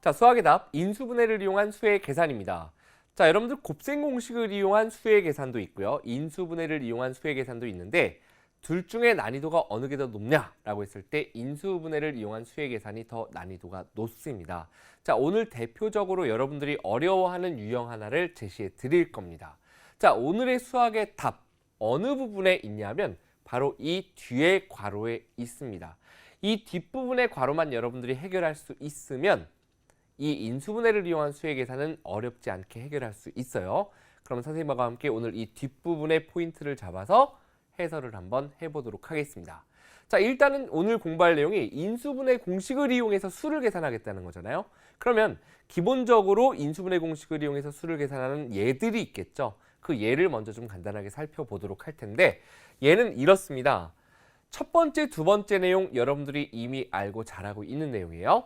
자, 수학의 답 인수분해를 이용한 수의 계산입니다. 자, 여러분들 곱셈 공식을 이용한 수의 계산도 있고요. 인수분해를 이용한 수의 계산도 있는데 둘 중에 난이도가 어느 게 더 높냐라고 했을 때 인수분해를 이용한 수의 계산이 더 난이도가 높습니다. 자, 오늘 대표적으로 여러분들이 어려워하는 유형 하나를 제시해 드릴 겁니다. 자, 오늘의 수학의 답 어느 부분에 있냐면 바로 이 뒤에 괄호에 있습니다. 이 뒷부분의 괄호만 여러분들이 해결할 수 있으면 이 인수분해를 이용한 수의 계산은 어렵지 않게 해결할 수 있어요. 그럼 선생님과 함께 오늘 이 뒷부분의 포인트를 잡아서 해설을 한번 해보도록 하겠습니다. 자, 일단은 오늘 공부할 내용이 인수분해 공식을 이용해서 수를 계산하겠다는 거잖아요. 그러면 기본적으로 인수분해 공식을 이용해서 수를 계산하는 예들이 있겠죠. 그 예를 먼저 좀 간단하게 살펴보도록 할 텐데 얘는 이렇습니다. 첫 번째, 두 번째 내용 여러분들이 이미 알고 잘하고 있는 내용이에요.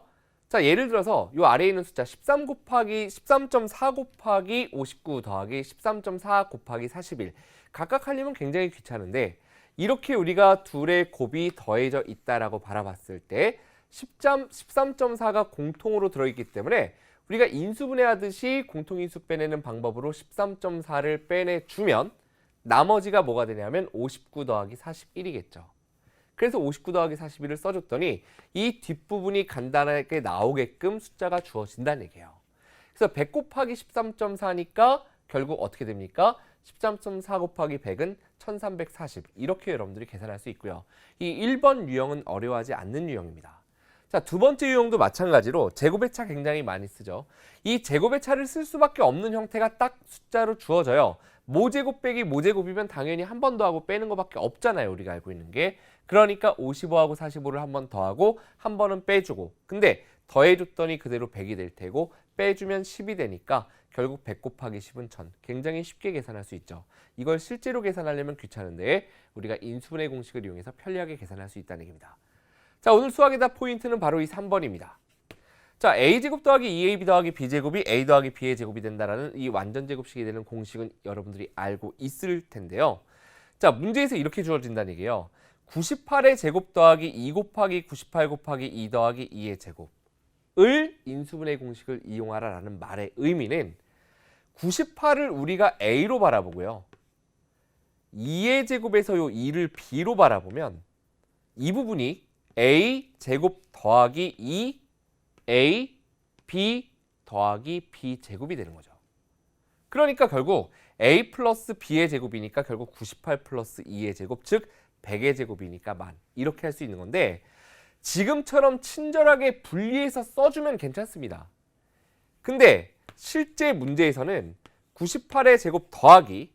자, 예를 들어서 요 아래에 있는 숫자 13 곱하기 13.4 곱하기 59 더하기 13.4 곱하기 41 각각 하려면 굉장히 귀찮은데 이렇게 우리가 둘의 곱이 더해져 있다라고 바라봤을 때 10점, 13.4가 공통으로 들어있기 때문에 우리가 인수분해하듯이 공통인수 빼내는 방법으로 13.4를 빼내주면 나머지가 뭐가 되냐면 59 더하기 41이겠죠. 그래서 59 더하기 41을 써줬더니 이 뒷부분이 간단하게 나오게끔 숫자가 주어진다는 얘기예요. 그래서 100 곱하기 13.4니까 결국 어떻게 됩니까? 13.4 곱하기 100은 1340 이렇게 여러분들이 계산할 수 있고요. 이 1번 유형은 어려워하지 않는 유형입니다. 자, 두 번째 유형도 마찬가지로 제곱의 차 굉장히 많이 쓰죠. 이 제곱의 차를 쓸 수밖에 없는 형태가 딱 숫자로 주어져요. 모제곱 빼기 모제곱이면 당연히 한 번 더 하고 빼는 것밖에 없잖아요. 우리가 알고 있는 게. 그러니까 55하고 45를 한 번 더하고 한 번은 빼주고. 근데 더해줬더니 그대로 100이 될 테고 빼주면 10이 되니까 결국 100 곱하기 10은 1000. 굉장히 쉽게 계산할 수 있죠. 이걸 실제로 계산하려면 귀찮은데 우리가 인수분해 공식을 이용해서 편리하게 계산할 수 있다는 얘기입니다. 자, 오늘 수학의 답 포인트는 바로 이 3번입니다. 자, a제곱 더하기 2ab 더하기 b제곱이 a 더하기 b의 제곱이 된다라는 이 완전 제곱식이 되는 공식은 여러분들이 알고 있을 텐데요. 자, 문제에서 이렇게 주어진다는 얘기예요. 98의 제곱 더하기 2 곱하기 98 곱하기 2 더하기 2의 제곱을 인수분해 공식을 이용하라라는 말의 의미는 98을 우리가 a로 바라보고요. 2의 제곱에서 요 2를 b로 바라보면 이 부분이 a 제곱 더하기 2 a b 더하기 b 제곱이 되는 거죠. 그러니까 결국 a 플러스 b의 제곱이니까 결국 98 플러스 2의 제곱 즉 100의 제곱이니까 만 이렇게 할 수 있는 건데 지금처럼 친절하게 분리해서 써주면 괜찮습니다. 근데 실제 문제에서는 98의 제곱 더하기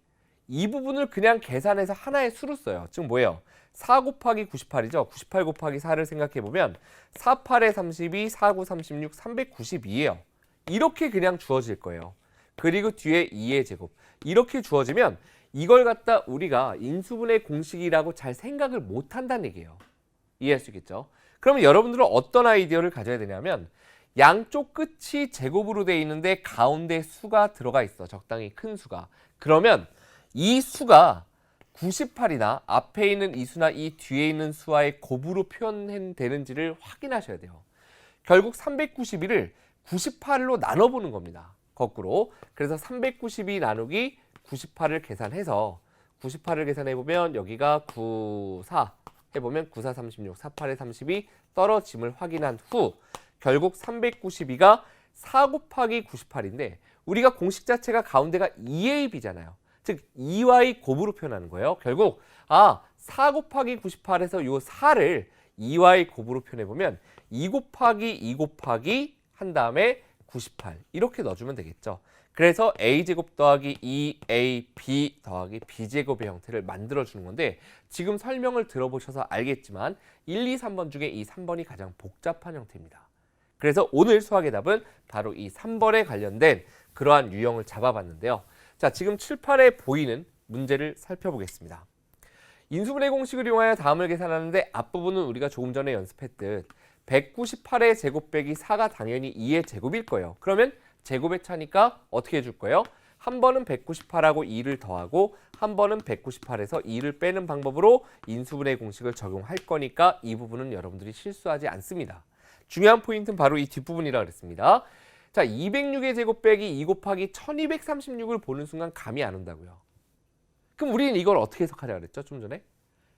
이 부분을 그냥 계산해서 하나의 수로 써요. 즉 뭐예요? 4 곱하기 98이죠. 98 곱하기 4를 생각해 보면 4, 8에 32, 4, 9, 36, 392예요. 이렇게 그냥 주어질 거예요. 그리고 뒤에 2의 제곱. 이렇게 주어지면 이걸 갖다 우리가 인수분해 공식이라고 잘 생각을 못 한다는 얘기예요. 이해할 수 있겠죠? 그러면 여러분들은 어떤 아이디어를 가져야 되냐면 양쪽 끝이 제곱으로 돼 있는데 가운데 수가 들어가 있어. 적당히 큰 수가. 그러면 이 수가 98이나 앞에 있는 이 수나 이 뒤에 있는 수와의 곱으로 표현되는지를 확인하셔야 돼요. 결국 391을 98로 나눠보는 겁니다. 거꾸로. 그래서 392 나누기 98을 계산해서 98을 계산해 보면 여기가 94 해보면 94, 36, 48에 32 떨어짐을 확인한 후 결국 392가 4 곱하기 98인데 우리가 공식 자체가 가운데가 2AB잖아요. 즉 2y 곱으로 표현하는 거예요. 결국 아, 4 곱하기 98에서 요 4를 2y 곱으로 표현해 보면 2 곱하기 2 곱하기 한 다음에 98 이렇게 넣어주면 되겠죠. 그래서 a제곱 더하기 2ab 더하기 b제곱의 형태를 만들어 주는 건데 지금 설명을 들어보셔서 알겠지만 1, 2, 3번 중에 이 3번이 가장 복잡한 형태입니다. 그래서 오늘 수학의 답은 바로 이 3번에 관련된 그러한 유형을 잡아봤는데요. 자, 지금 7, 8에 보이는 문제를 살펴보겠습니다. 인수분해 공식을 이용하여 다음을 계산하는데 앞부분은 우리가 조금 전에 연습했듯 198의 제곱 빼기 4가 당연히 2의 제곱일 거예요. 그러면 제곱의 차니까 어떻게 해줄 거예요? 한 번은 198하고 2를 더하고 한 번은 198에서 2를 빼는 방법으로 인수분해 공식을 적용할 거니까 이 부분은 여러분들이 실수하지 않습니다. 중요한 포인트는 바로 이 뒷부분이라 그랬습니다. 자, 206의 제곱 빼기 2 곱하기 1236을 보는 순간 감이 안 온다고요. 그럼 우리는 이걸 어떻게 해석하자 그랬죠? 좀 전에.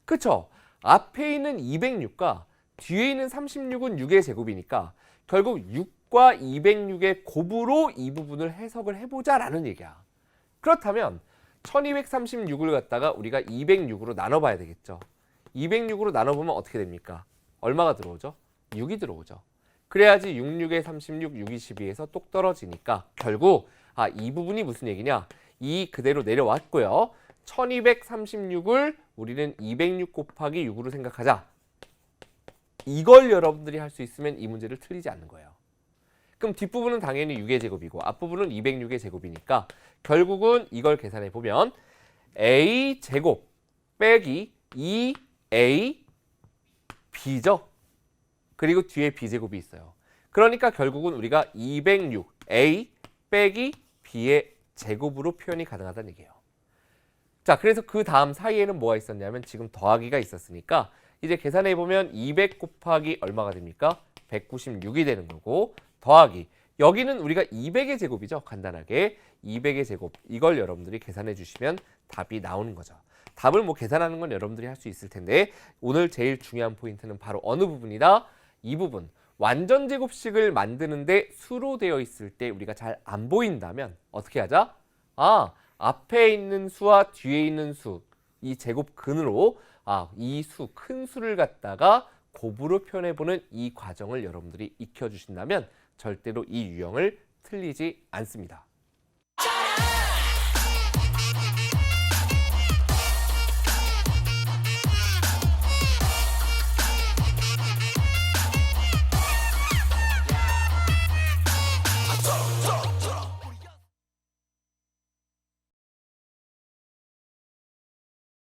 그쵸? 앞에 있는 206과 뒤에 있는 36은 6의 제곱이니까 결국 6 과 206의 곱으로 이 부분을 해석을 해보자 라는 얘기야. 그렇다면 1236을 갖다가 우리가 206으로 나눠봐야 되겠죠. 206으로 나눠보면 어떻게 됩니까? 얼마가 들어오죠? 6이 들어오죠. 그래야지 6, 6에 36, 6, 22에서 똑 떨어지니까 결국 아, 이 부분이 무슨 얘기냐? 이 그대로 내려왔고요. 1236을 우리는 206 곱하기 6으로 생각하자. 이걸 여러분들이 할 수 있으면 이 문제를 틀리지 않는 거예요. 그럼 뒷부분은 당연히 6의 제곱이고 앞부분은 206의 제곱이니까 결국은 이걸 계산해 보면 a 제곱 빼기 2a b죠. 그리고 뒤에 b 제곱이 있어요. 그러니까 결국은 우리가 206a 빼기 b의 제곱으로 표현이 가능하다는 얘기예요. 자, 그래서 그 다음 사이에는 뭐가 있었냐면 지금 더하기가 있었으니까 이제 계산해 보면 200 곱하기 얼마가 됩니까? 196이 되는 거고 더하기 여기는 우리가 200의 제곱이죠. 간단하게 200의 제곱 이걸 여러분들이 계산해 주시면 답이 나오는 거죠. 답을 뭐 계산하는 건 여러분들이 할 수 있을 텐데 오늘 제일 중요한 포인트는 바로 어느 부분이다? 이 부분 완전 제곱식을 만드는데 수로 되어 있을 때 우리가 잘 안 보인다면 어떻게 하자? 아 앞에 있는 수와 뒤에 있는 수 이 제곱 근으로 아 이 수 큰 수를 갖다가 곱으로 표현해 보는 이 과정을 여러분들이 익혀 주신다면 절대로 이 유형을 틀리지 않습니다.